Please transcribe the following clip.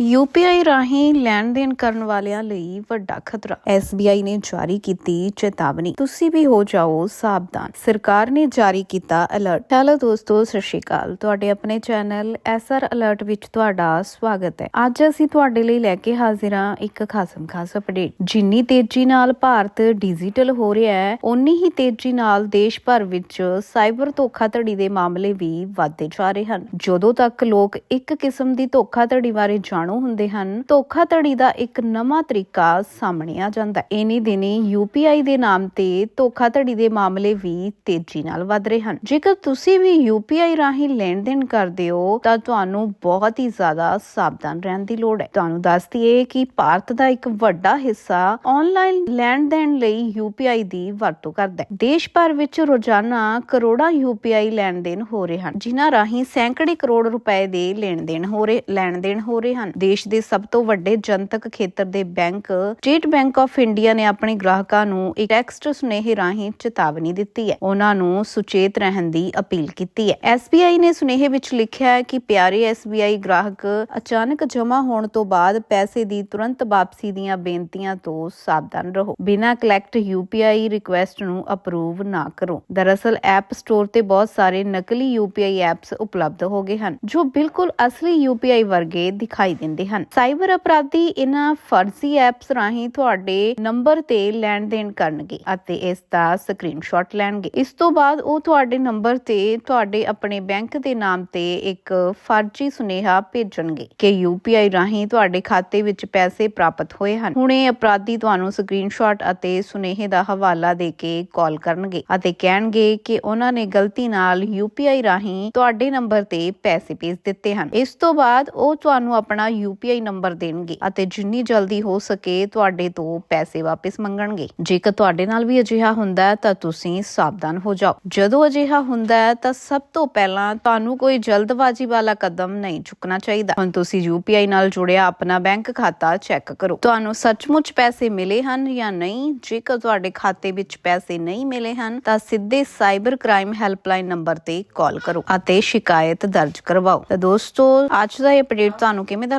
UPI ਰਾਹੀਂ ਲੈਣ ਦੇਣ ਕਰਨ ਵਾਲਿਆਂ ਲਈ ਵੱਡਾ ਖਤਰਾ। SBI ਨੇ ਜਾਰੀ ਕੀਤੀ ਚੇਤਾਵਨੀ। ਤੁਸੀਂ ਵੀ ਹੋ ਜਾਓ ਸਾਵਧਾਨ। ਸਰਕਾਰ ਨੇ ਜਾਰੀ ਕੀਤਾ ਅਲਰਟ। ਹੈਲੋ ਦੋਸਤੋ, ਸਤਿ ਸ਼੍ਰੀ ਅਕਾਲ। ਤੁਹਾਡੇ ਆਪਣੇ ਚੈਨਲ ਐਸਆਰ ਅਲਰਟ ਵਿੱਚ ਤੁਹਾਡਾ ਸਵਾਗਤ ਹੈ। ਅੱਜ ਅਸੀਂ ਤੁਹਾਡੇ ਲਈ ਲੈ ਕੇ ਹਾਜ਼ਰ ਹਾਂ ਇੱਕ ਖਾਸਮ ਖਾਸ ਅਪਡੇਟ। ਜਿੰਨੀ ਤੇਜ਼ੀ ਨਾਲ ਭਾਰਤ ਡਿਜੀਟਲ ਹੋ ਰਿਹਾ ਹੈ, ਓਨੀ ਹੀ ਤੇਜ਼ੀ ਨਾਲ ਦੇਸ਼ ਭਰ ਵਿੱਚ ਸਾਈਬਰ ਧੋਖਾਧੜੀ ਦੇ ਮਾਮਲੇ ਵੀ ਵਧਦੇ ਜਾ ਰਹੇ ਹਨ। ਜਦੋਂ ਤੱਕ ਲੋਕ ਇੱਕ ਕਿਸਮ ਦੀ ਧੋਖਾਧੜੀ ਬਾਰੇ ਜਾਣ ਹੁੰਦੇ ਹਨ, ਧੋਖਾਧੜੀ ਦਾ ਇੱਕ ਨਵਾਂ ਤਰੀਕਾ ਸਾਹਮਣੇ ਆ ਜਾਂਦਾ ਹੈ। ਇਨੀ ਦਿਨੀ ਯੂਪੀਆਈ ਦੇ ਨਾਮ ਤੇ ਧੋਖਾਧੜੀ ਦੇ ਮਾਮਲੇ ਵੀ ਤੇਜ਼ੀ ਨਾਲ ਵਧ ਰਹੇ ਹਨ। ਜੇਕਰ ਤੁਸੀਂ ਵੀ ਯੂਪੀਆਈ ਰਾਹੀਂ ਲੈਣ ਦੇਣ ਕਰਦੇ ਹੋ, ਤਾਂ ਤੁਹਾਨੂੰ ਬਹੁਤ ਹੀ ਜ਼ਿਆਦਾ ਸਾਵਧਾਨ ਰਹਿਣ ਦੀ ਲੋੜ ਹੈ। ਤੁਹਾਨੂੰ ਦੱਸ ਦਈਏ ਕਿ ਭਾਰਤ ਦਾ ਇੱਕ ਵੱਡਾ ਹਿੱਸਾ ਆਨਲਾਈਨ ਲੈਣ ਦੇਣ ਲਈ ਯੂਪੀਆਈ ਦੀ ਵਰਤੋਂ ਕਰਦਾ ਹੈ। ਦੇਸ਼ ਭਰ ਵਿੱਚ ਰੋਜ਼ਾਨਾ ਕਰੋੜਾਂ ਯੂਪੀਆਈ ਲੈਣ ਦੇਣ ਹੋ ਰਹੇ ਹਨ, ਜਿਨ੍ਹਾਂ ਰਾਹੀਂ ਸੈਂਕੜੇ ਕਰੋੜ ਰੁਪਏ ਦੇ ਲੈਣ ਦੇਣ ਹੋ ਰਹੇ ਲੈਣ ਦੇਣ ਹੋ ਰਹੇ ਹਨ। ਦੇਸ਼ ਦੇ ਸਭ ਤੋਂ ਵੱਡੇ ਜਨਤਕ ਖੇਤਰ ਦੇ bank, state bank of India ਨੇ ਆਪਣੇ ਗ੍ਰਾਹਕਾਂ ਨੂੰ ਇੱਕ ਟੈਕਸਟ ਸੁਨੇਹੇ ਰਾਹੀਂ ਚੇਤਾਵਨੀ ਦਿੱਤੀ ਹੈ। ਉਹਨਾਂ ਨੂੰ ਸੁਚੇਤ ਰਹਿਣ ਦੀ ਅਪੀਲ ਕੀਤੀ ਹੈ। SBI ਨੇ ਸੁਨੇਹੇ ਵਿੱਚ ਲਿਖਿਆ ਹੈ ਕਿ ਪਿਆਰੇ SBI ਗ੍ਰਾਹਕ ਅਚਾਨਕ ਜਮ੍ਹਾਂ ਹੋਣ ਤੋਂ ਬਾਅਦ ਪੈਸੇ ਦੀ ਤੁਰੰਤ ਵਾਪਸੀ ਦੀਆਂ ਬੇਨਤੀਆਂ ਤੋਂ ਸਾਵਧਾਨ ਰਹੋ। ਬਿਨਾਂ ਕਲੈਕਟ UPI ਰਿਕੁਐਸਟ ਨੂੰ ਅਪਰੂਵ ਨਾ ਕਰੋ। ਦਰਅਸਲ, ਐਪ ਸਟੋਰ ਤੇ ਬਹੁਤ ਸਾਰੇ ਨਕਲੀ UPI ਐਪਸ ਉਪਲਬਧ ਹੋ ਗਏ ਹਨ, ਜੋ ਬਿਲਕੁਲ ਅਸਲੀ UPI ਵਰਗੇ ਦਿਖਾਈ ਦਿੰਦੇ ਹਨ। ਸਾਈਬਰ ਅਪਰਾਧੀ ਇਹਨਾਂ ਫਰਜ਼ੀ ਐਪਸ ਰਾਹੀਂ ਤੁਹਾਡੇ ਨੰਬਰ ਤੇ ਲੈਣ ਦੇਣ ਕਰਨਗੇ ਅਤੇ ਇਸ ਦਾ ਸਕਰੀਨਸ਼ਾਟ ਲੈਣਗੇ। ਇਸ ਤੋਂ ਬਾਅਦ ਉਹ ਤੁਹਾਡੇ ਨੰਬਰ ਤੇ ਤੁਹਾਡੇ ਆਪਣੇ ਬੈਂਕ ਦੇ ਨਾਮ ਤੇ ਇੱਕ ਫਰਜ਼ੀ ਸੁਨੇਹਾ ਭੇਜਣਗੇ ਕਿ UPI ਰਾਹੀਂ ਤੁਹਾਡੇ ਖਾਤੇ ਵਿੱਚ ਪੈਸੇ ਪ੍ਰਾਪਤ ਹੋਏ ਹਨ। ਹੁਣ ਇਹ ਅਪਰਾਧੀ ਤੁਹਾਨੂੰ ਸਕਰੀਨਸ਼ਾਟ ਅਤੇ ਸੁਨੇਹੇ ਦਾ ਹਵਾਲਾ ਦੇ ਕੇ ਕਾਲ ਕਰਨਗੇ ਅਤੇ ਕਹਿਣਗੇ ਕਿ ਉਹਨਾਂ ਨੇ ਗਲਤੀ ਨਾਲ UPI ਰਾਹੀਂ ਤੁਹਾਡੇ ਨੰਬਰ ਤੇ ਪੈਸੇ ਭੇਜ ਦਿੱਤੇ ਹਨ। ਇਸ ਤੋਂ ਬਾਅਦ ਉਹ ਤੁਹਾਨੂੰ ਆਪਣਾ UPI ਨੰਬਰ ਦੇਣਗੇ ਅਤੇ ਜਿੰਨੀ ਜਲਦੀ ਹੋ ਸਕੇ ਤੁਹਾਡੇ ਤੋਂ ਪੈਸੇ ਵਾਪਸ ਮੰਗਣਗੇ। ਜੇਕਰ ਤੁਹਾਡੇ ਨਾਲ ਵੀ ਅਜਿਹਾ ਹੁੰਦਾ ਹੈ ਤਾਂ ਤੁਸੀਂ ਸਾਵਧਾਨ ਹੋ ਜਾਓ। ਜਦੋਂ ਅਜਿਹਾ ਹੁੰਦਾ ਹੈ ਤਾਂ ਸਭ ਤੋਂ ਪਹਿਲਾਂ ਤੁਹਾਨੂੰ ਕੋਈ ਜਲਦਬਾਜ਼ੀ ਵਾਲਾ ਕਦਮ ਨਹੀਂ ਚੁੱਕਣਾ ਚਾਹੀਦਾ। ਹੁਣ ਤੁਸੀਂ UPI ਨਾਲ ਜੁੜਿਆ ਆਪਣਾ ਬੈਂਕ ਖਾਤਾ ਚੈੱਕ ਕਰੋ। ਤੁਹਾਨੂੰ ਸੱਚਮੁੱਚ ਪੈਸੇ ਮਿਲੇ ਹਨ ਜਾਂ ਨਹੀਂ? ਜੇਕਰ ਤੁਹਾਡੇ ਖਾਤੇ ਵਿੱਚ ਪੈਸੇ ਨਹੀਂ ਮਿਲੇ ਹਨ, ਤਾਂ ਸਿੱਧੇ ਸਾਈਬਰ ਕ੍ਰਾਈਮ ਹੈਲਪਲਾਈਨ ਨੰਬਰ ਤੇ ਕਾਲ ਕਰੋ ਅਤੇ ਸ਼ਿਕਾਇਤ ਦਰਜ ਕਰਵਾਓ। ਤਾਂ ਦੋਸਤੋ, ਅੱਜ ਦਾ ਇਹ ਅਪਡੇਟ ਤੁਹਾਨੂੰ ਕਿਵੇਂ ਦਾ